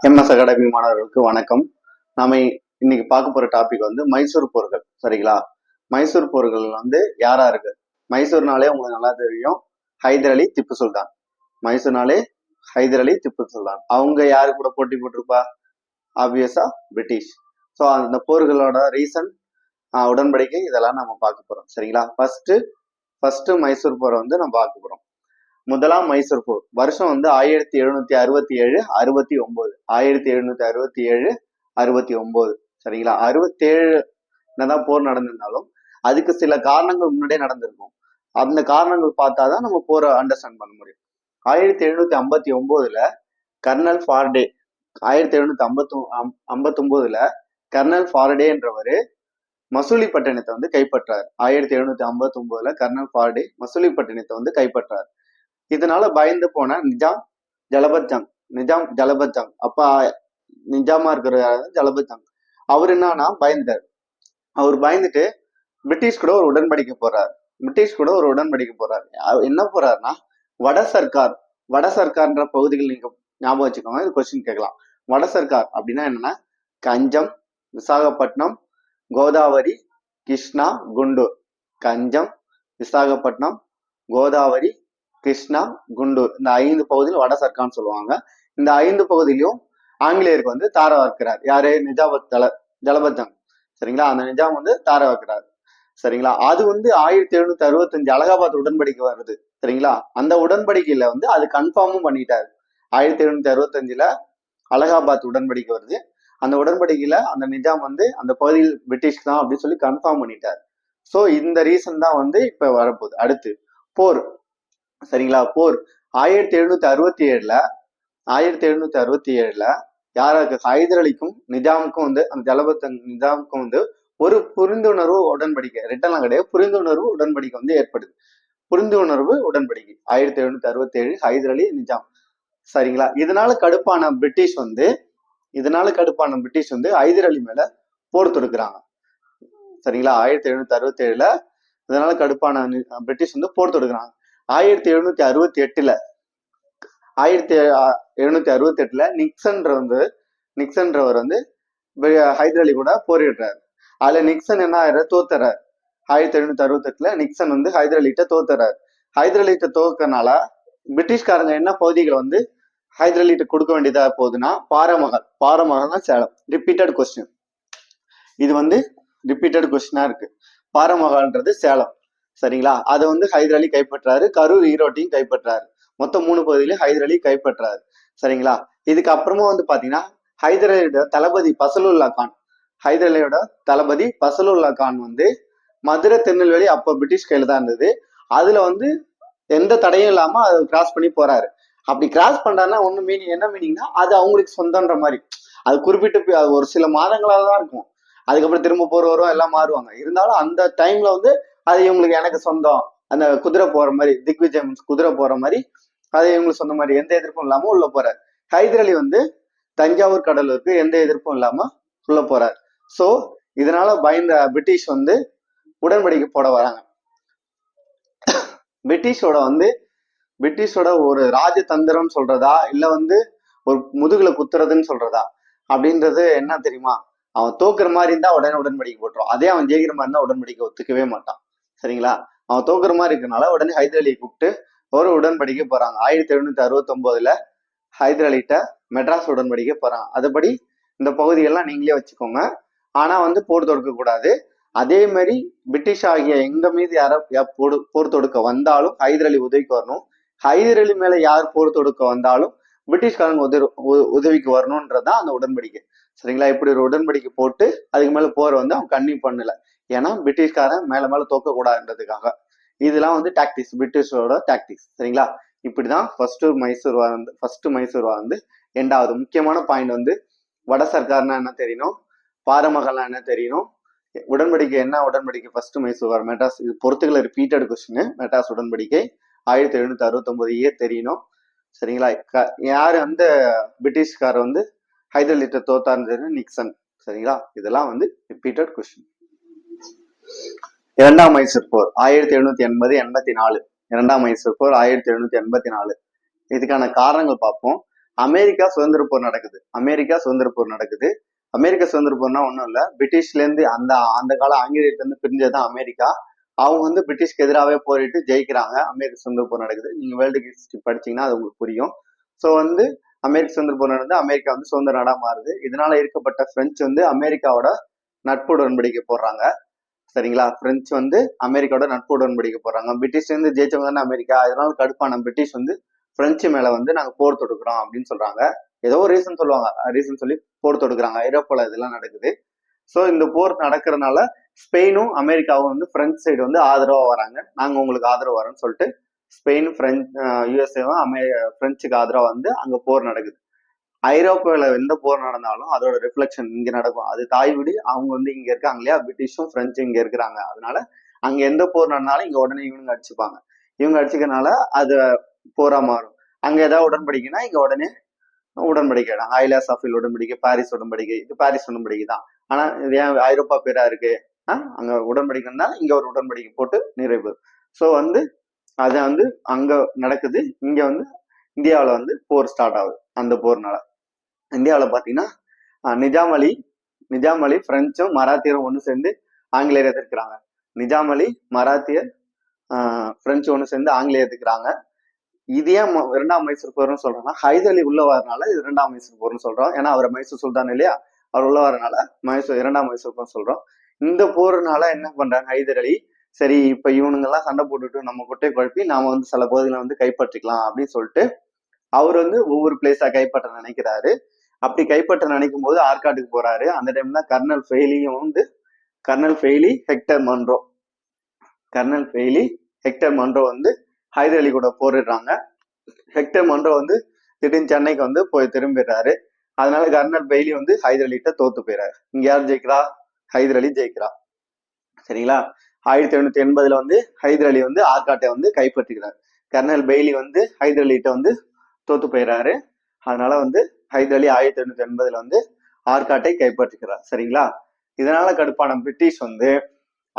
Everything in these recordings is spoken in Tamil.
எம்எஸ் அகாடமி மாணவர்களுக்கு வணக்கம். நாம இன்னைக்கு பார்க்க போற டாபிக் வந்து மைசூர் போர்கள் சரிங்களா? மைசூர் போர்கள் வந்து யாரா இருக்கு? மைசூர்னாலே உங்களுக்கு நல்லா தெரியும் ஹைதர் அலி திப்பு சுல்தான். மைசூர்னாலே ஹைதர் அலி திப்பு சுல்தான். அவங்க யாரு கூட போட்டி போட்டிருப்பா? ஆப்வியஸா பிரிட்டிஷ். ஸோ அந்த போர்களோட ரீசன் உடன்படிக்கை இதெல்லாம் நம்ம பார்க்க போறோம் சரிங்களா? ஃபர்ஸ்ட் ஃபர்ஸ்ட் மைசூர் போரை வந்து நம்ம பார்க்க போறோம். முதலாம் மைசூர் போர். வருஷம் வந்து ஆயிரத்தி எழுநூத்தி அறுபத்தி ஏழு அறுபத்தி ஒன்பது ஆயிரத்தி எழுநூத்தி அறுபத்தி ஏழு அறுபத்தி ஒன்பது சரிங்களா? அறுபத்தேழு தான் போர் நடந்திருந்தாலும் அதுக்கு சில காரணங்கள் முன்னாடியே நடந்திருக்கும். அந்த காரணங்கள் பார்த்தாதான் நம்ம போரை அண்டர்ஸ்டாண்ட் பண்ண முடியும். ஆயிரத்தி எழுநூத்தி ஐம்பத்தி ஒன்பதுல கர்னல் ஃபார்டே ஆயிரத்தி எழுநூத்தி ஐம்பத்தி ஐம்பத்தி ஒன்பதுல கர்னல் மசூலி பட்டணத்தை வந்து கைப்பற்றார். ஆயிரத்தி எழுநூத்தி ஐம்பத்தி ஒன்பதுல கர்னல் ஃபார்டே மசூலி பட்டணத்தை வந்து கைப்பற்றார். இதனால பயந்து போன நிஜாம் ஜலபத் ஜங் நிஜாம் ஜலபத் ஜங் அப்பா நிஜாமா இருக்கிற ஜலபத் ஜங் அவர் என்னன்னா பயந்துட்டார். அவர் பயந்துட்டு பிரிட்டிஷ் கூட ஒரு உடன்படிக்கை போறார். பிரிட்டிஷ் கூட ஒரு உடன்படிக்கை போறார். அவர் என்ன போறாருன்னா வட சர்க்கார் வட சர்க்கார்ன்ற பகுதிகள் நீங்க ஞாபகம் வச்சுக்கோங்க. இது கொஸ்டின் கேட்கலாம். வட சர்க்கார் அப்படின்னா என்னன்னா கஞ்சம் விசாகப்பட்டினம் கோதாவரி கிருஷ்ணா குண்டூர். கஞ்சம் விசாகப்பட்டினம் கோதாவரி கிருஷ்ணா குண்டூர். இந்த ஐந்து பகுதியில் வட சர்க்கான்னு சொல்லுவாங்க. இந்த ஐந்து பகுதியிலும் ஆங்கிலேயருக்கு வந்து தார வார்க்கிறார் யாரு? நிஜாபத் தல ஜலபத்தம் சரிங்களா? அந்த நிஜாம் வந்து தார வார்க்கிறார் சரிங்களா? அது வந்து ஆயிரத்தி எழுநூத்தி அறுபத்தஞ்சு அலகாபாத் உடன்படிக்கை வருது. சரிங்களா? அந்த உடன்படிக்கையில வந்து அது கன்ஃபார்மும் பண்ணிட்டாரு. ஆயிரத்தி எழுநூத்தி அறுபத்தஞ்சுல அலகாபாத் உடன்படிக்கை வருது. அந்த உடன்படிக்கையில அந்த நிஜாம் வந்து அந்த பகுதியில் பிரிட்டிஷ் தான் அப்படின்னு சொல்லி கன்ஃபார்ம் பண்ணிட்டார். ஸோ இந்த ரீசன் தான் வந்து இப்ப வரப்போகுது. அடுத்து போர். சரிங்களா? போர் ஆயிரத்தி எழுநூத்தி அறுபத்தி ஏழுல ஆயிரத்தி எழுநூத்தி அறுபத்தி ஏழுல யாராருக்கு? ஹைதர் அலிக்கும் நிஜாமுக்கும் வந்து அந்த ஜலபத் நிஜாமுக்கும் வந்து ஒரு புரிந்துணர்வு உடன்படிக்கை ரிட்டர்லாம் கிடையாது. புரிந்துணர்வு உடன்படிக்கை வந்து ஏற்படுது. புரிந்துணர்வு உடன்படிக்கை. ஆயிரத்தி எழுநூத்தி அறுபத்தி ஏழு ஹைதர் அலி நிஜாம். சரிங்களா? இதனால கடுப்பான பிரிட்டிஷ் வந்து இதனால கடுப்பான பிரிட்டிஷ் வந்து ஹைதர் அலி மேல போர் தொடுக்கிறாங்க. சரிங்களா? ஆயிரத்தி எழுநூத்தி அறுபத்தி ஏழுல இதனால கடுப்பான பிரிட்டிஷ் வந்து போர் தொடுக்கிறாங்க. ஆயிரத்தி எழுநூத்தி அறுபத்தி எட்டுல ஆயிரத்தி எழுநூத்தி அறுபத்தி எட்டுல நிக்சன்ற வந்து நிக்சன்றவர் வந்து ஹைதர் அலி கூட போரிடுறாரு. அதுல நிக்சன் என்ன ஆயிர தோத்துறாரு. ஆயிரத்தி எழுநூத்தி அறுபத்தி எட்டுல நிக்சன் வந்து ஹைதர் அலிட்ட தோத்துறாரு. ஹைதர் அலிட்ட தோக்கனால பிரிட்டிஷ்காரங்க என்ன பகுதிகளை வந்து ஹைதர் அலிட்ட கொடுக்க வேண்டியதா போகுதுன்னா பாரமகல் தான் சேலம். ரிப்பீட்டட் கொஸ்டின் இது வந்து ரிப்பீட்டட் கொஸ்டினா இருக்கு. பாரமகால்ன்றது சேலம். சரிங்களா? அதை வந்து ஹைதர் அலி கைப்பற்றாரு கரூர் ஈரோட்டையும் கைப்பற்றாரு. மொத்தம் மூணு பகுதியிலையும் ஹைதர் அலி கைப்பற்றாரு. சரிங்களா? இதுக்கு அப்புறமா வந்து பாத்தீங்கன்னா ஹைதர் அலியோட தளபதி பசலுல்லா கான். ஹைதர் அலியோட தளபதி பசலுல்லா கான் வந்து மதுரை திருநெல்வேலி அப்போ பிரிட்டிஷ் கையில தான் இருந்தது. அதுல வந்து எந்த தடையும் இல்லாம அதை கிராஸ் பண்ணி போறாரு. அப்படி கிராஸ் பண்றாருன்னா ஒண்ணு மீனிங் என்ன மீனிங்னா அது அவங்களுக்கு சொந்தன்ற மாதிரி. அது குறிப்பிட்டு அது ஒரு சில மாதங்களாக தான் இருக்கும். அதுக்கப்புறம் திரும்ப போறவரும் வரும் எல்லாம் மாறுவாங்க. இருந்தாலும் அந்த டைம்ல வந்து அது இவங்களுக்கு எனக்கு சொந்தம். அந்த குதிரை போற மாதிரி திக்விஜயம் குதிரை போற மாதிரி அது இவங்களுக்கு சொந்த மாதிரி எந்த எதிர்ப்பும் இல்லாம உள்ள போறாரு. ஹைதர் அலி வந்து தஞ்சாவூர் கடலூருக்கு எந்த எதிர்ப்பும் இல்லாம உள்ள போறாரு. சோ இதனால பயந்த பிரிட்டிஷ் வந்து உடன்படிக்கை போட வராங்க. பிரிட்டிஷோட வந்து பிரிட்டிஷோட ஒரு ராஜதந்திரம் சொல்றதா இல்ல வந்து ஒரு முதுகுல குத்துறதுன்னு சொல்றதா அப்படின்றது என்ன தெரியுமா? அவன் தோக்குற மாதிரி இருந்தா உடனே உடன்படிக்கை போட்டுரும். அதே அவன் ஜெயிக்கிற மாதிரி இருந்தா உடன்படிக்கை ஒத்துக்கவே மாட்டான். சரிங்களா? அவன் தோக்குற மாதிரி இருக்கனால உடனே ஹைதர் அலியை கூப்பிட்டு ஒரு உடன்படிக்கை போறாங்க. ஆயிரத்தி எழுநூத்தி அறுபத்தி ஒன்பதுல ஹைதர் அலிட்ட மெட்ராஸ் உடன்படிக்கை போறான். அதுபடி இந்த பகுதியெல்லாம் நீங்களே வச்சுக்கோங்க. ஆனா வந்து போர் தொடுக்க கூடாது. அதே மாதிரி பிரிட்டிஷ் ஆகிய எங்க மீது யாரோ போடு போர் தொடுக்க வந்தாலும் ஹைதர் அலி உதவிக்கு வரணும். ஹைதர் அலி மேல யார் போர் தொடுக்க வந்தாலும் பிரிட்டிஷ்காரங்க உதவி உதவிக்கு வரணும்ன்றதுதான் அந்த உடன்படிக்கை. சரிங்களா? இப்படி ஒரு உடன்படிக்கை போட்டு அதுக்கு மேல போர் வந்து அவன் கண்ணி பண்ணல. ஏன்னா பிரிட்டிஷ்காரன் மேல மேல தோக்க கூடாதுன்றதுக்காக இதெல்லாம் வந்து டாக்டிக்ஸ் பிரிட்டிஷோட டாக்டிக்ஸ் சரிங்களா? இப்படிதான் ஃபர்ஸ்ட் மைசூர் வந்து ஃபர்ஸ்ட் மைசூர் வந்து ரெண்டாவது முக்கியமான பாயிண்ட் வந்து வட சர்க்கார்னா என்ன தெரியணும் பாரமகல்னா என்ன தெரியணும் உடன்படிக்கை என்ன உடன்படிக்கை? ஃபர்ஸ்ட் மைசூர் மெட்ராஸ் இது பொறுத்துக்களை ரிப்பீட்டட் கொஸ்டின் மெட்ராஸ் உடன்படிக்கை ஆயிரத்தி எழுநூத்தி அறுபத்தி ஏ தெரியணும் சரிங்களா? யார் அந்த பிரிட்டிஷ்கார் வந்து ஹைதர் அலிட்ட தோத்தாருன்னு நிக்சன் சரிங்களா? இதெல்லாம் வந்து ரிப்பீட்டட் கொஸ்டின் இரண்டாம் மைசூர் போர் ஆயிரத்தி எழுநூத்தி எண்பது எண்பத்தி நாலு. இரண்டாம் மைசூர் போர் ஆயிரத்தி எழுநூத்தி எண்பத்தி நாலு. இதுக்கான காரணங்கள் பார்ப்போம். அமெரிக்கா சுதந்திர போர் நடக்குது. அமெரிக்கா சுதந்திர போர் நடக்குது. அமெரிக்க சுதந்திர போர்னா ஒன்றும் இல்லை. பிரிட்டிஷ்ல இருந்து அந்த அந்த கால ஆங்கிலேயத்துல இருந்து பிரிஞ்சதுதான் அமெரிக்கா. அவங்க வந்து பிரிட்டிஷ்க்கு எதிராகவே போரிட்டு ஜெயிக்கிறாங்க. அமெரிக்க சுதந்திர போர் நடக்குது. நீங்க வேர்ல்டு ஹிஸ்ட்ரி படிச்சீங்கன்னா அது உங்களுக்கு புரியும். ஸோ வந்து அமெரிக்க சுதந்திர போர் நடந்து அமெரிக்கா வந்து சுதந்திர நாடாக மாறுது. இதனால இருக்கப்பட்ட பிரெஞ்சு வந்து அமெரிக்காவோட நட்பு உடன்படிக்கை போடுறாங்க சரிங்களா? பிரெஞ்சு வந்து அமெரிக்காவோட நட்பு உடன்படிக்க போறாங்க. பிரிட்டிஷ்ல இருந்து ஜெயிச்சவங்க தானே அமெரிக்கா? அதனால கடுப்பான பிரிட்டிஷ் வந்து பிரெஞ்சு மேல வந்து நாங்க போர் தொடுக்கிறோம் அப்படின்னு சொல்றாங்க. ஏதோ ஒரு ரீசன் சொல்லுவாங்க. ரீசன் சொல்லி போர் தொடுக்குறாங்க. ஐரோப்பால இதெல்லாம் நடக்குது. ஸோ இந்த போர் நடக்கிறதுனால ஸ்பெயினும் அமெரிக்காவும் வந்து பிரெஞ்சு சைடு வந்து ஆதரவா வராங்க. நாங்க உங்களுக்கு ஆதரவு வரோம்னு சொல்லிட்டு ஸ்பெயின் பிரெஞ்ச் யூஎஸ்ஏவும் அமெ பிரெஞ்சுக்கு ஆதரவா வந்து அங்க போர் நடக்குது. ஐரோப்பாவில் எந்த போர் நடந்தாலும் அதோட ரிஃப்ளெக்ஷன் இங்கே நடக்கும். அது தாய் தாய்விடி அவங்க வந்து இங்கே இருக்காங்க இல்லையா? பிரிட்டிஷும் ஃப்ரெஞ்சும் இங்கே இருக்கிறாங்க. அதனால அங்கே எந்த போர் நடந்தாலும் இங்கே உடனே இவனுங்க அடிச்சுப்பாங்க. இவங்க அடிச்சுக்கனால அது போரா மாறும். அங்கே ஏதாவது உடன்படிக்கைனா இங்கே உடனே உடன்படிக்கை ஐலாஸ் ஆஃபில் உடன்படிக்கை பாரிஸ் உடன்படிக்கை இது பாரிஸ் உடன்படிக்கை தான். ஆனால் இது ஏன் ஐரோப்பா பேரா இருக்கு? ஆ அங்க உடன்படிக்கைன்னா இங்க ஒரு உடன்படிக்கை போட்டு நிறைவு ஸோ வந்து அது வந்து அங்க நடக்குது. இங்க வந்து இந்தியாவில் வந்து போர் ஸ்டார்ட் ஆகுது. அந்த போர்னால. இந்தியாவில் பார்த்தீங்கன்னா நிஜாம் அலி நிஜாம் அலி பிரெஞ்சும் மராத்தியரும் ஒன்று சேர்ந்து ஆங்கிலேயர் எதிர்க்கிறாங்க. நிஜாம் அலி மராத்தியர் பிரெஞ்சு ஒன்று சேர்ந்து ஆங்கிலேயர் எதிர்க்கிறாங்க. இது ஏன் ம- இரண்டாம் மைசூர் போர்னு சொல்றோம்னா ஹைதர் அலி உள்ள வரனால இது இரண்டாம் மைசூர் போர்னு சொல்றோம். ஏன்னா அவர் மைசூர் சுல்தான் இல்லையா? அவர் உள்ள வரனால மைசூர் இரண்டாம் மைசூர் போர்னு சொல்றோம். இந்த போர்னால என்ன பண்றாங்க ஹைதர் அலி? சரி இப்ப இவனுங்கெல்லாம் சண்டை போட்டுட்டு நம்ம கொட்டை குழப்பி நாம வந்து சில பகுதிகளை வந்து கைப்பற்றிக்கலாம் அப்படின்னு சொல்லிட்டு அவர் வந்து ஒவ்வொரு பிளேஸா கைப்பற்ற நினைக்கிறாரு. அப்படி கைப்பற்ற நினைக்கும் போது ஆற்காட்டுக்கு போறாரு. அந்த டைம்ல கர்னல் ஃபெயிலியும் வந்து colonel Baillie Hector Munro. Colonel Baillie Hector Munro வந்து ஹைதர் அலி கூட போரிடுறாங்க. ஹெக்டர் மன்றோ வந்து திடீர்னு சென்னைக்கு வந்து போய் திரும்பிடுறாரு. அதனால கர்னல் பெய்லி வந்து ஹைதர் அலிட்ட தோத்து போயிறாரு. இங்க யார் ஜெயிக்கிறா? ஹைதர் அலி ஜெயிக்கிறா. சரிங்களா? ஆயிரத்தி எழுநூத்தி எண்பதுல வந்து ஹைதர் அலி வந்து ஆற்காட்டை வந்து கைப்பற்றுகிறார் கர்னல் பெய்லி வந்து ஹைதர் அலிகிட்ட வந்து தோத்து போயிறாரு. அதனால வந்து ஹைதர் அலி ஆயிரத்தி எண்ணூத்தி எண்பதுல வந்து ஆற்காட்டை கைப்பற்றுகிறார். சரிங்களா? இதனால கடுப்பான பிரிட்டிஷ் வந்து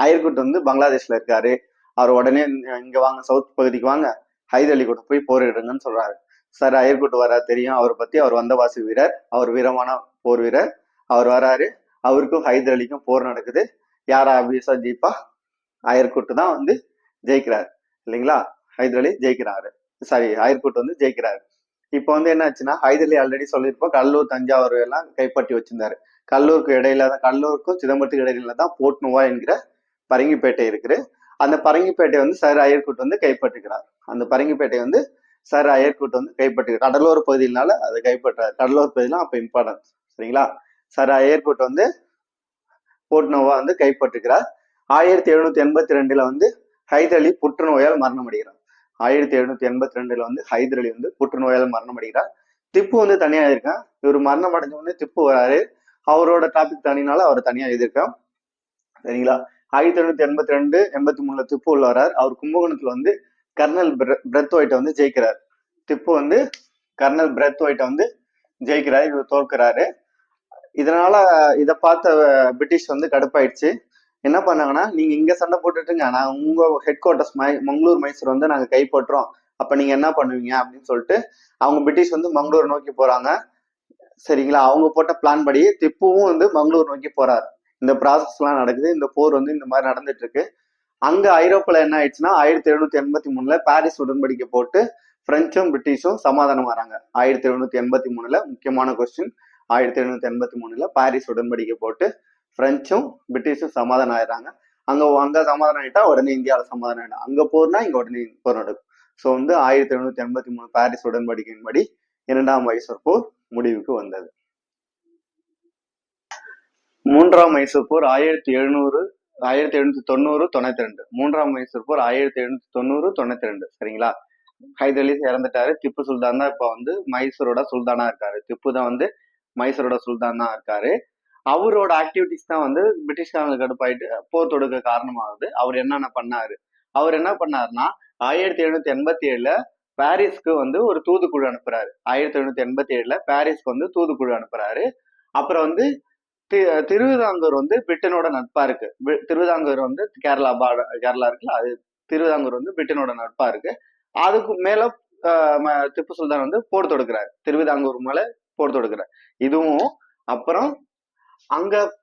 அயர்குட் வந்து பங்களாதேஷ்ல இருக்காரு. அவர் உடனே இங்க- வாங்க சவுத் பகுதிக்கு வாங்க ஹைதர் அலி கூட போய் போரிடுங்கன்னு சொல்றாரு. சார் அயர்குட் வரா தெரியும். அவரை பத்தி அவர் வந்தவாசி வீரர் அவர் வீரமான போர் வீரர். அவர் வராரு. அவருக்கும் ஹைதர் அலிக்கும் போர் நடக்குது. யாரா ஆபியஸா ஜீப்பா? அயர்குட்டு தான் வந்து ஜெயிக்கிறார். இல்லைங்களா? ஹைதர் அலி ஜெயிக்கிறாரு. சாரி அயர்குட் வந்து ஜெயிக்கிறாரு. இப்போ வந்து என்ன ஆச்சுன்னா ஹைதலி ஆல்ரெடி சொல்லியிருப்போம் கல்லூர் தஞ்சாவூர் எல்லாம் கைப்பற்றி வச்சிருந்தாரு. கல்லூருக்கு இடையில தான் கல்லூருக்கும் சிதம்பரத்துக்கு இடையில தான் போட்னுவா என்கிற பரங்கிப்பேட்டை இருக்குது. அந்த பரங்கிப்பேட்டை வந்து சார் அயர்கூட் வந்து கைப்பற்றுகிறார். அந்த பரங்கிப்பேட்டை வந்து சர் அயர்கூட் வந்து கைப்பற்று கடலோர பகுதியினால அதை கைப்பற்றார். கடலோர பகுதியெல்லாம் அப்போ இம்பார்ட்டன்ஸ் சரிங்களா? சார் அயர்கூட் வந்து போட்னோவா வந்து கைப்பற்றுகிறார். ஆயிரத்தி எழுநூத்தி எண்பத்தி ரெண்டுல வந்து ஹைதர் அலி புற்றுநோயால் மரணம் அடைகிறார் ஆயிரத்தி எழுநூத்தி எண்பத்தி ரெண்டுல வந்து ஹைதர் அலி வந்து புற்றுநோயால் மரணம் அடைகிறார் திப்பு வந்து தனியா இருக்கான். இவர் மரணம் அடைஞ்ச உடனே திப்பு வராரு. அவரோட டாபிக் தனினால அவர் தனியா எழுதியிருக்கான் சரிங்களா? ஆயிரத்தி எழுநூத்தி எண்பத்தி ரெண்டு எண்பத்தி மூணுல திப்பு உள்ள வரார். அவர் கும்பகோணத்துல வந்து கர்னல் பிரெத் ஒயிட்டை வந்து ஜெயிக்கிறார். திப்பு வந்து கர்னல் பிரெத் ஒயிட்டை வந்து ஜெயிக்கிறார். இவர் தோற்கிறாரு. இதனால இதை பார்த்த பிரிட்டிஷ் வந்து கடுப்பாயிடுச்சு. என்ன பண்ணாங்கன்னா நீங்க இங்க சண்டை போட்டுட்டுங்க. நான் உங்க headquarters my Mangalore Mysore வந்து நாங்க கைப்பற்றோம் அப்ப நீங்க என்ன பண்ணுவீங்க அப்படின்னு சொல்லிட்டு அவங்க பிரிட்டிஷ் வந்து மங்களூர் நோக்கி போறாங்க. சரிங்களா? அவங்க போட்ட பிளான் படி திப்புவும் வந்து மங்களூர் நோக்கி போறாரு. இந்த ப்ராசஸ் எல்லாம் நடக்குது. இந்த போர் வந்து இந்த மாதிரி நடந்துட்டு இருக்கு அங்க ஐரோப்பால என்ன ஆயிடுச்சுன்னா ஆயிரத்தி எழுநூத்தி எண்பத்தி மூணுல பாரிஸ் உடன்படிக்கை போட்டு பிரெஞ்சும் பிரிட்டிஷும் சமாதானம் வராங்க. ஆயிரத்தி எழுநூத்தி எண்பத்தி மூணுல முக்கியமான கொஸ்டின் ஆயிரத்தி எழுநூத்தி எண்பத்தி மூணுல பாரிஸ் உடன்படிக்கை போட்டு பிரெஞ்சும் பிரிட்டிஷும் சமாதானம் ஆயிடுறாங்க. அங்க அங்க சமாதானம் ஆயிட்டா உடனே இந்தியாவில் சமாதானம் ஆயிடும். அங்க போர்னா இங்க உடனே போர் நடக்கும். ஸோ வந்து ஆயிரத்தி எழுநூத்தி எண்பத்தி மூணு பாரிஸ் உடன்படிக்கையின்படி இரண்டாம் மைசூர் போர் முடிவுக்கு வந்தது. மூன்றாம் மைசூர் போர் ஆயிரத்தி எழுநூறு ஆயிரத்தி எழுநூத்தி தொண்ணூறு தொண்ணூத்தி ரெண்டு. மூன்றாம் மைசூர் போர் ஆயிரத்தி எழுநூத்தி தொண்ணூறு தொண்ணூத்தி ரெண்டு. சரிங்களா? ஹைதர் இறந்துட்டாரு. திப்பு சுல்தான் தான் இப்ப வந்து மைசூரோட சுல்தானா இருக்காரு. திப்பு தான் வந்து மைசூரோட சுல்தான் தான் இருக்காரு. அவரோட ஆக்டிவிட்டிஸ் தான் வந்து பிரிட்டிஷ்காரங்களுக்கு கடுப்பாயிட்டு போர் தொடுக்க காரணமாகுது. அவர் என்னென்ன பண்ணாரு? அவர் என்ன பண்ணாருன்னா ஆயிரத்தி எழுநூத்தி எண்பத்தி ஏழுல பாரிஸ்க்கு வந்து ஒரு தூதுக்குழு அனுப்புறாரு. ஆயிரத்தி எழுநூத்தி எண்பத்தி ஏழுல பாரிஸ்க்கு வந்து தூதுக்குழு அனுப்புறாரு. அப்புறம் வந்து தி- திருவிதாங்கூர் வந்து பிரிட்டனோட நட்பா இருக்கு. திருவிதாங்கூர் வந்து கேரளா பார்டர் கேரளா இருக்குல்ல அது திருவிதாங்கூர் வந்து பிரிட்டனோட நட்பா இருக்கு. அதுக்கு மேல ம- திப்பு சுல்தான் வந்து போர் தொடுக்கிறார். திருவிதாங்கூர் மேல போர் தொடுக்கிறார். இதுவும் அப்புறம் அங்க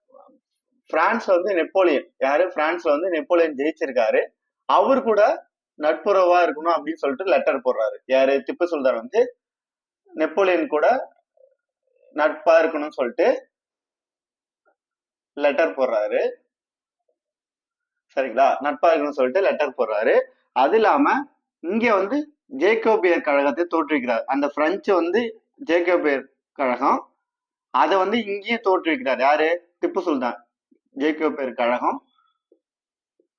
பிரான்ஸ் வந்து நெப்போலியன். யாரு? பிரான்ஸ்ல வந்து நெப்போலியன் ஜெயிச்சிருக்காரு. அவர் கூட நட்புறவா இருக்கணும் அப்படின்னு சொல்லிட்டு லெட்டர் போடுறாரு. யாரு? திப்பு சுல்தான் வந்து நெப்போலியன் கூட நட்பா இருக்கணும்னு சொல்லிட்டு லெட்டர் போடுறாரு. சரிங்களா? நட்பா இருக்கணும்னு சொல்லிட்டு லெட்டர் போடுறாரு. அது இல்லாம இங்க வந்து ஜேக்கோபியர் கழகத்தை தோற்றுவிக்கிறார். அந்த பிரெஞ்சு வந்து ஜேக்கோபியர் கழகம். அதை வந்து இங்கேயும் தோற்றுவிக்கிறார் யாரு? திப்பு சுல்தான். ஜேக்கோபியர் கழகம்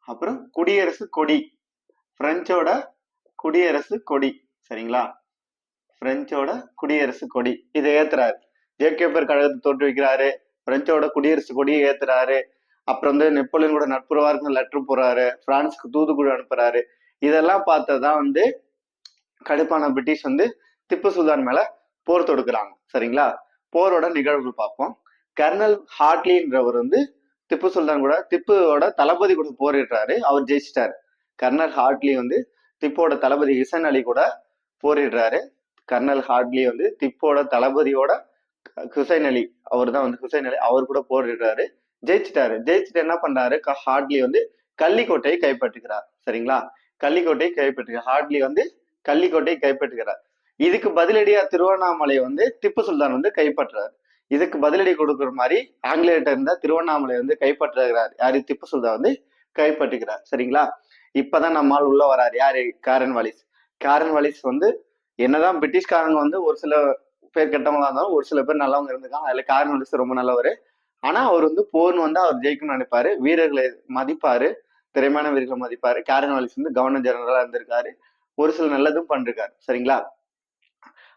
அப்புறம் குடியரசு கொடி. பிரெஞ்சோட குடியரசு கொடி. சரிங்களா? பிரெஞ்சோட குடியரசு கொடி. இதை ஏத்துறாரு. பேர் கழகத்தை தோற்றுவிக்கிறாரு பிரெஞ்சோட குடியரசு கொடியை ஏத்துறாரு. அப்புறம் வந்து நெப்போலியன் கூட நட்புறவா இருக்கு லெட்டர் போறாரு பிரான்ஸுக்கு தூதுக்குழு அனுப்புறாரு. இதெல்லாம் பார்த்ததான் வந்து கடுப்பான பிரிட்டிஷ் வந்து திப்பு சுல்தான் மேல போர் தொடுக்கிறாங்க. சரிங்களா? போரோட நிகழ்வுகள் பார்ப்போம். கர்னல் ஹார்ட்லின்றவர் வந்து திப்பு சுல்தான் கூட திப்புவோட தளபதி கூட போரிடுறாரு அவர் ஜெயிச்சிட்டார். கர்னல் ஹார்ட்லி வந்து திப்போட தளபதி ஹிசன் அலி கூட போரிடுறாரு. கர்னல் ஹார்ட்லி வந்து திப்போட தளபதியோட ஹுசைன் அலி அவர் தான் வந்து ஹுசைன் அலி அவர் கூட போரிடுறாரு. ஜெயிச்சிட்டாரு. ஜெயிச்சுட்டு என்ன பண்றாரு? க- ஹார்ட்லி வந்து கள்ளிக்கோட்டையை கைப்பற்றுகிறார். சரிங்களா? கள்ளிக்கோட்டையை கைப்பற்றுகிறார். ஹார்ட்லி வந்து கள்ளிக்கோட்டையை கைப்பற்றுகிறார். இதுக்கு பதிலடியா திருவண்ணாமலை வந்து திப்பு சுல்தான் வந்து கைப்பற்றுறாரு. இதுக்கு பதிலடி கொடுக்குற மாதிரி ஆங்கிலேயர்கிட்ட இருந்த திருவண்ணாமலை வந்து கைப்பற்றுகிறார். யாரு? திப்பு சுல்தான் வந்து கைப்பற்றுகிறார். சரிங்களா? இப்பதான் நம்மால் உள்ள வராரு. யாரு? காரன் வாலிஸ். காரன் வாலிஸ் வந்து என்னதான் பிரிட்டிஷ்காரங்க வந்து ஒரு சில பேர் கெட்டவங்களா இருந்தாலும் ஒரு சில பேர் நல்லவங்க இருந்திருக்காங்க. அதுல காரன் வாலிஸ் ரொம்ப நல்லவர். ஆனா அவர் வந்து போர்னு வந்து அவர் ஜெயிக்கணும்னு நினைப்பாரு. வீரர்களை மதிப்பாரு. திறமையான வீரர்களை மதிப்பாரு. காரன் வாலிஸ் வந்து கவர்னர் ஜெனரலா இருந்திருக்காரு. ஒரு சில நல்லதும் பண்ணிருக்காரு. சரிங்களா?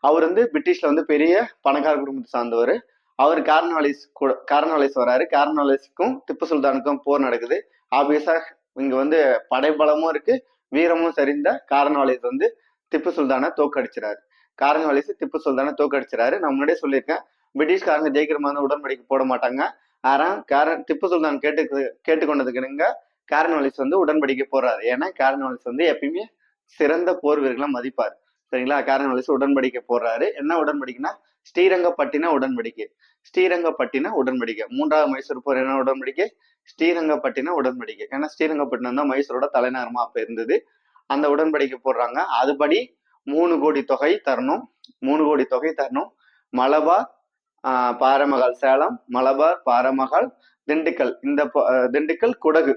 அவர் வந்து பிரிட்டிஷ்ல வந்து பெரிய பணக்கார குடும்பத்தை சார்ந்தவர். அவர் கார்னாலிஸ் கூட கார்னாலிஸ் வராரு. கார்னாலிஸ்க்கும் திப்பு சுல்தானுக்கும் போர் நடக்குது. ஆபியஸா இங்க வந்து படைபலமும் இருக்கு. வீரமும் சரிந்த கார்னாலிஸ் வந்து திப்பு சுல்தானை தோக்கடிச்சிறாரு கார்னாலிஸ் திப்பு சுல்தானை தோக்கடிச்சிறாரு நான் முன்னாடியே சொல்லியிருக்கேன். பிரிட்டிஷ்காரங்க ஜெயிக்கிற மாதிரி உடன்படிக்கை போட மாட்டாங்க. ஆனா காரன் திப்பு சுல்தான் கேட்டு கேட்டுக்கொண்டதுக்கு இணங்க கார்னாலிஸ் வந்து உடன்படிக்கை போறாரு ஏன்னா கார்னாலிஸ் வந்து எப்பயுமே சிறந்த போர் வீரர்களை மதிப்பார். சரிங்களா? கார்னாலிஸ் உடன்படிக்கை போடுறாரு. என்ன உடன்படிக்கைன்னா ஸ்ரீரங்கப்பட்டின உடன்படிக்கை. ஸ்ரீரங்கப்பட்டின உடன்படிக்கை. மூன்றாவது மைசூர் போர் என்ன உடன்படிக்கை? ஸ்ரீரங்கப்பட்டின உடன்படிக்கை. ஏன்னா ஸ்ரீரங்கப்பட்டினம் தான் மைசூரோட தலைநகரமா அப்ப இருந்தது. அந்த உடன்படிக்கை போடுறாங்க. அதுபடி மூணு கோடி தொகை தரணும். மூணு கோடி தொகை தரணும். மலபார் ஆஹ், பாரமகால் சேலம் மலபார் பாரமகால் திண்டுக்கல். இந்த திண்டுக்கல் குடகு.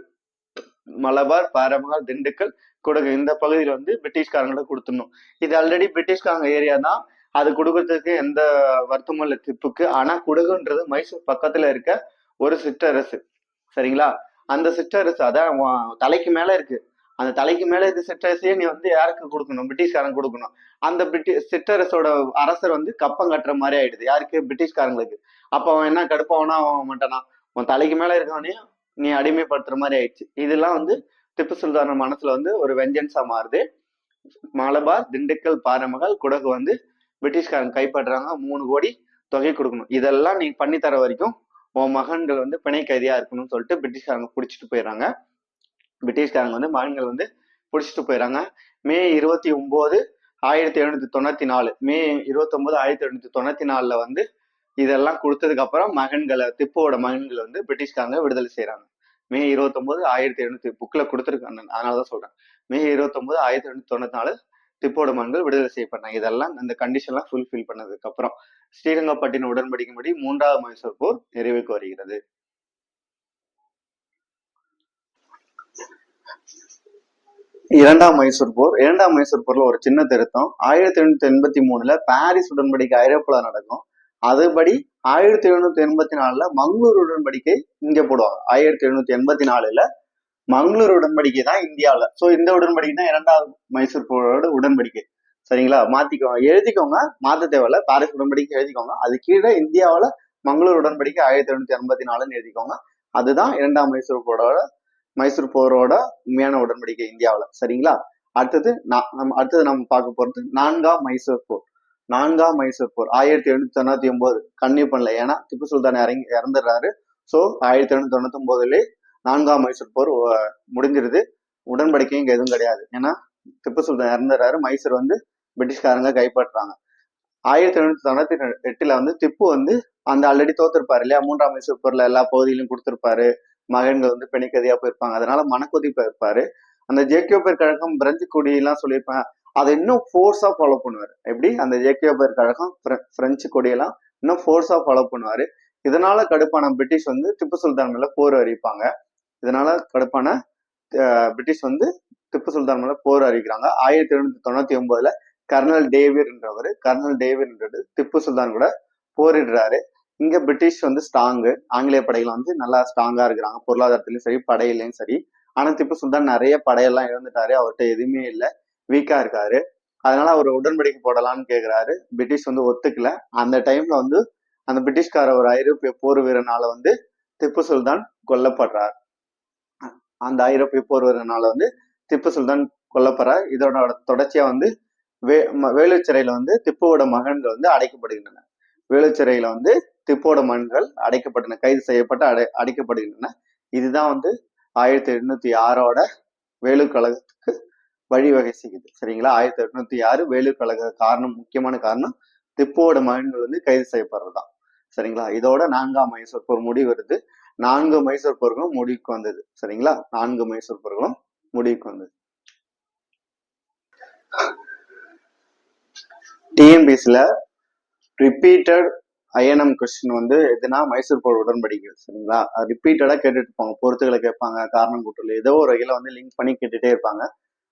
மலபார் பாரமகால் திண்டுக்கல் கொடுங்க. இந்த பகுதியில் வந்து பிரிட்டிஷ்காரங்களை கொடுத்துடணும். இது ஆல்ரெடி பிரிட்டிஷ்காரங்க ஏரியா தான். அது கொடுக்கறதுக்கு எந்த வருத்தமும் இல்லை திப்புக்கு ஆனா குடகுன்றது மைசூர் பக்கத்துல இருக்க ஒரு சிற்றரசு. சரிங்களா? அந்த சிற்றரசு அதான் தலைக்கு மேல இருக்கு. அந்த தலைக்கு மேல இருக்க சிற்றரசையே நீ வந்து யாருக்கு கொடுக்கணும்? பிரிட்டிஷ்காரன் கொடுக்கணும். அந்த பிரிட்டிஷ் சிற்றரசோட அரசர் வந்து கப்பம் கட்டுற மாதிரி ஆயிடுது. யாருக்கு? பிரிட்டிஷ்காரங்களுக்கு. அப்ப அவன் என்ன கடுப்பாவனா? அவன் மாட்டானா உன் தலைக்கு மேல இருக்கவனே நீ அடிமைப்படுத்துற மாதிரி ஆயிடுச்சு. இதெல்லாம் வந்து திப்பு சுல்தானோட மனசுல வந்து ஒரு வெஞ்சன்ஸா மாறுது. மலபார் திண்டுக்கல் பாரமகள் குடகு வந்து பிரிட்டிஷ்காரங்க கைப்பற்றுறாங்க. மூணு கோடி தொகை கொடுக்கணும். இதெல்லாம் நீ பண்ணி தர வரைக்கும் உன் மகன்கள் வந்து பிணை கைதியா இருக்கணும்னு சொல்லிட்டு பிரிட்டிஷ்காரங்க பிடிச்சிட்டு போயிடுறாங்க. பிரிட்டிஷ்காரங்க வந்து மகன்கள் வந்து பிடிச்சிட்டு போயிடுறாங்க. மே இருபத்தி ஒன்பது ஆயிரத்தி எழுநூத்தி தொண்ணூத்தி நாலு. மே இருபத்தி ஒன்பது ஆயிரத்தி எழுநூத்தி தொண்ணூத்தி நாலுல வந்து இதெல்லாம் கொடுத்ததுக்கு அப்புறம் மகன்களை திப்புவோட மகன்களை வந்து பிரிட்டிஷ்காரங்க விடுதலை செய்யறாங்க மே இருபத்தொன்பது ஆயிரத்தி எழுநூத்தி புக்ல கொடுத்துருக்காங்க அதனாலதான் சொல்றேன். மே இருபத்தொன்பது ஆயிரத்தி எழுநூத்தி தொண்ணூத்தி நாலு திப்போட மகன்கள் விடுதலை செய்யப்பட்டாங்க. இதெல்லாம் இந்த கண்டிஷன்லாம் ஃபுல்ஃபில் பண்ணதுக்கு அப்புறம் ஸ்ரீரங்கப்பட்டின உடன்படிக்கைப்படி மூன்றாவது மைசூர் போர் நிறைவுக்கு வருகிறது. இரண்டாம் மைசூர் போர். இரண்டாம் மைசூர் போர்ல ஒரு சின்ன திருத்தம். ஆயிரத்தி எழுநூத்தி எண்பத்தி மூணுல பாரிஸ் உடன்படிக்கை ஐரோப்பாவில் நடக்கும். அதுபடி ஆயிரத்தி எழுநூத்தி எண்பத்தி நாலுல மங்களூர் உடன்படிக்கை இங்க போடுவாங்க. ஆயிரத்தி எழுநூத்தி எண்பத்தி நாலுல மங்களூர் உடன்படிக்கை தான் இந்தியாவில். ஸோ இந்த உடன்படிக்கை தான் இரண்டாவது மைசூர் போரோட உடன்படிக்கை. சரிங்களா? மாத்திக்கோங்க. எழுதிக்கோங்க. மாத்த தேவையில்ல. பாரிஸ் உடன்படிக்கை எழுதிக்கோங்க. அது கீழே இந்தியாவில் மங்களூர் உடன்படிக்கை ஆயிரத்தி எழுநூத்தி எண்பத்தி நாலுன்னு எழுதிக்கோங்க. அதுதான் இரண்டாம் மைசூர் போரோட மைசூர் போரோட உண்மையான உடன்படிக்கை இந்தியாவில். சரிங்களா? அடுத்தது நான் நம்ம அடுத்தது நம்ம பார்க்க போறது நான்காம் மைசூர் போர். நான்காம் மைசூர் போர் ஆயிரத்தி எழுநூத்தி தொண்ணூத்தி ஒன்பது கன்னியூ பண்ணல. ஏன்னா திப்பு சுல்தான் இறங்கி இறந்துடுறாரு. ஸோ ஆயிரத்தி எழுநூத்தி தொண்ணூத்தி ஒன்பதுலேயே நான்காம் மைசூர் போர் முடிஞ்சிருது. உடன்படிக்கையும் இங்கே எதுவும் கிடையாது. ஏன்னா திப்பு சுல்தான் இறந்துடுறாரு. மைசூர் வந்து பிரிட்டிஷ்காரங்க கைப்பற்றுறாங்க. ஆயிரத்தி எழுநூத்தி தொண்ணூத்தி எட்டுல வந்து திப்பு வந்து அந்த ஆல்ரெடி தோத்திருப்பாரு இல்லையா? மூன்றாம் மைசூர் போர்ல எல்லா பகுதியிலும் கொடுத்திருப்பாரு. மகன்கள் வந்து பெணிக்கதியா போயிருப்பாங்க. அதனால மனக்கொதிப்பா இருப்பாரு. அந்த ஜேக்கியோபேர் கழகம் பிரெஞ்சு குடியெல்லாம் சொல்லியிருப்பேன் அதை இன்னும் ஃபோர்ஸாக ஃபாலோ பண்ணுவார். எப்படி? அந்த ஜேக்கியோபேர் கழகம் ஃப்ரெஞ்சு கொடியெல்லாம் இன்னும் ஃபோர்ஸாக ஃபாலோ பண்ணுவார். இதனால கடுப்பான பிரிட்டிஷ் வந்து திப்பு சுல்தான் மேலே போர் அறிவிப்பாங்க. இதனால கடுப்பான பிரிட்டிஷ் வந்து திப்பு சுல்தான் மேலே போர் அறிவிக்கிறாங்க. ஆயிரத்தி எழுநூத்தி தொண்ணூத்தி ஒன்பதுல கர்னல் டேவிர் என்றவர் கர்னல் டேவிர் என்றது திப்பு சுல்தான் கூட போரிடுறாரு. இங்க பிரிட்டிஷ் வந்து ஸ்ட்ராங்கு ஆங்கிலேய படைகள் வந்து நல்லா ஸ்ட்ராங்கா இருக்கிறாங்க. பொருளாதாரத்திலயும் சரி படையிலையும் சரி. ஆனா திப்பு சுல்தான் நிறைய படையெல்லாம் இழந்துட்டாரு. அவர்கிட்ட எதுவுமே இல்லை. வீக்கா இருக்காரு. அதனால அவர் உடன்படிக்கை போடலாம்னு கேக்குறாரு. பிரிட்டிஷ் வந்து ஒத்துக்கல. அந்த டைம்ல வந்து அந்த பிரிட்டிஷ்கார ஒரு ஐரோப்பிய போர் வீரனால வந்து திப்பு சுல்தான் கொல்லப்படுறார். அந்த ஐரோப்பிய போர் வீரனால வந்து திப்பு சுல்தான் கொல்லப்படுறார். இதோட தொடர்ச்சியா வந்து வே ம- சிறையில வந்து திப்புவோட மகன்கள் வந்து அடைக்கப்படுகின்றன வேலுச் சிறையில வந்து திப்போட மகன்கள் அடைக்கப்பட்டன கைது செய்யப்பட்டு அடை அடைக்கப்படுகின்றன. இதுதான் வந்து ஆயிரத்தி எண்ணூத்தி ஆறோட வேலு கழகத்துக்கு வழிவகை செய்யுது. சரிங்களா? ஆயிரத்தி எட்நூத்தி ஆறு வேலூர் கழக காரணம் முக்கியமான காரணம் திப்புவோட மகன்கள் வந்து கைது செய்யப்படுறதுதான். சரிங்களா? இதோட நான்காம் மைசூர் போர் முடிவு வருது. நான்கு மைசூர் போர்களும் முடிவுக்கு வந்தது. சரிங்களா? நான்கு மைசூர் போர்களும் முடிவுக்கு வந்தது. டிஎன்பிசில ரிப்பீட்டட் ஐஎன்எம் கொஸ்டின் வந்து எதுனா மைசூர் போர் உடன்படிக்கை சரிங்களா? ரிப்பீட்டடா கேட்டுட்டு இருப்பாங்க. பொறுத்துக்களை கேட்பாங்க. காரணம் கூட்டல ஏதோ ஒரு வகையில வந்து லிங்க் பண்ணி கேட்டுட்டே இருப்பாங்க.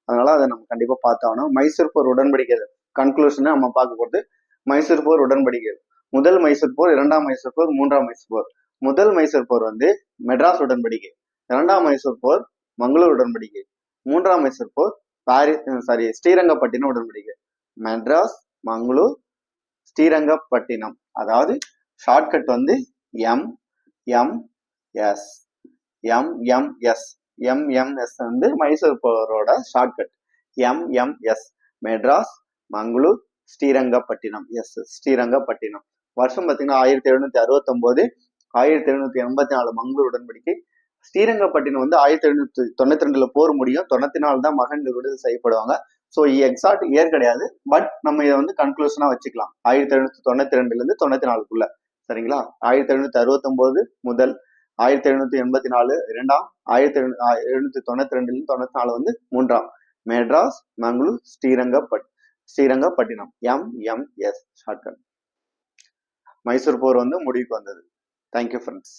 அதனால அதை நம்ம கண்டிப்பா பார்த்தாகணும் மைசூர் போர் உடன்படிக்கை கன்க்ளூஷனை நம்ம பார்க்க போறது மைசூர் போர் உடன்படிக்கை. முதல் மைசூர் போர் இரண்டாம் மைசூர் போர் மூன்றாம் மைசூர் போர். முதல் மைசூர் போர் வந்து மெட்ராஸ் உடன்படிக்கை. இரண்டாம் மைசூர் போர் மங்களூர் உடன்படிக்கை. மூன்றாம் மைசூர் போர் பாரிஸ் சாரி ஸ்ரீரங்கப்பட்டினம் உடன்படிக்கை. மெட்ராஸ் மங்களூர் ஸ்ரீரங்கப்பட்டினம். அதாவது ஷார்ட்கட் வந்து M M S M M S MMS வந்து Mysore போரோட shortcut MMS Madras Mangalore Srirangapatnam. S Srirangapatnam. வருஷம் பார்த்தீங்கன்னா ஆயிரத்தி எழுநூத்தி அறுபத்தொம்போது ஆயிரத்தி எழுநூத்தி எண்பத்தி நாலு மங்களூர் உடன்படிக்கை. ஸ்ரீரங்கப்பட்டினம் வந்து ஆயிரத்தி எழுநூத்தி தொண்ணூத்தி ரெண்டுல போர் முடியும். தொண்ணூத்தி நாலு தான் மகன்கள் விடுதலை செய்யப்படுவாங்க. ஸோ எக்ஸாக்ட் இயர் கிடையாது. பட் நம்ம இதை வந்து கன்க்ளூஷனா வச்சுக்கலாம். ஆயிரத்தி எழுநூத்தி தொண்ணூத்தி ரெண்டுல இருந்து தொண்ணூத்தி நாலுக்குள்ள. சரிங்களா? ஆயிரத்தி எழுநூத்தி அறுபத்தொன்பது முதல் ஆயிரத்தி எழுநூத்தி எண்பத்தி நாலு இரண்டாம் ஆயிரத்தி எழுநூத்தி தொண்ணூத்தி ரெண்டுல தொண்ணூத்தி நாலு வந்து மூன்றாம். Madras Mangalore ஸ்ரீரங்கப்பட் Srirangapatnam. M M S shortcut Mysore போர் வந்து முடிவுக்கு வந்தது. Thank you friends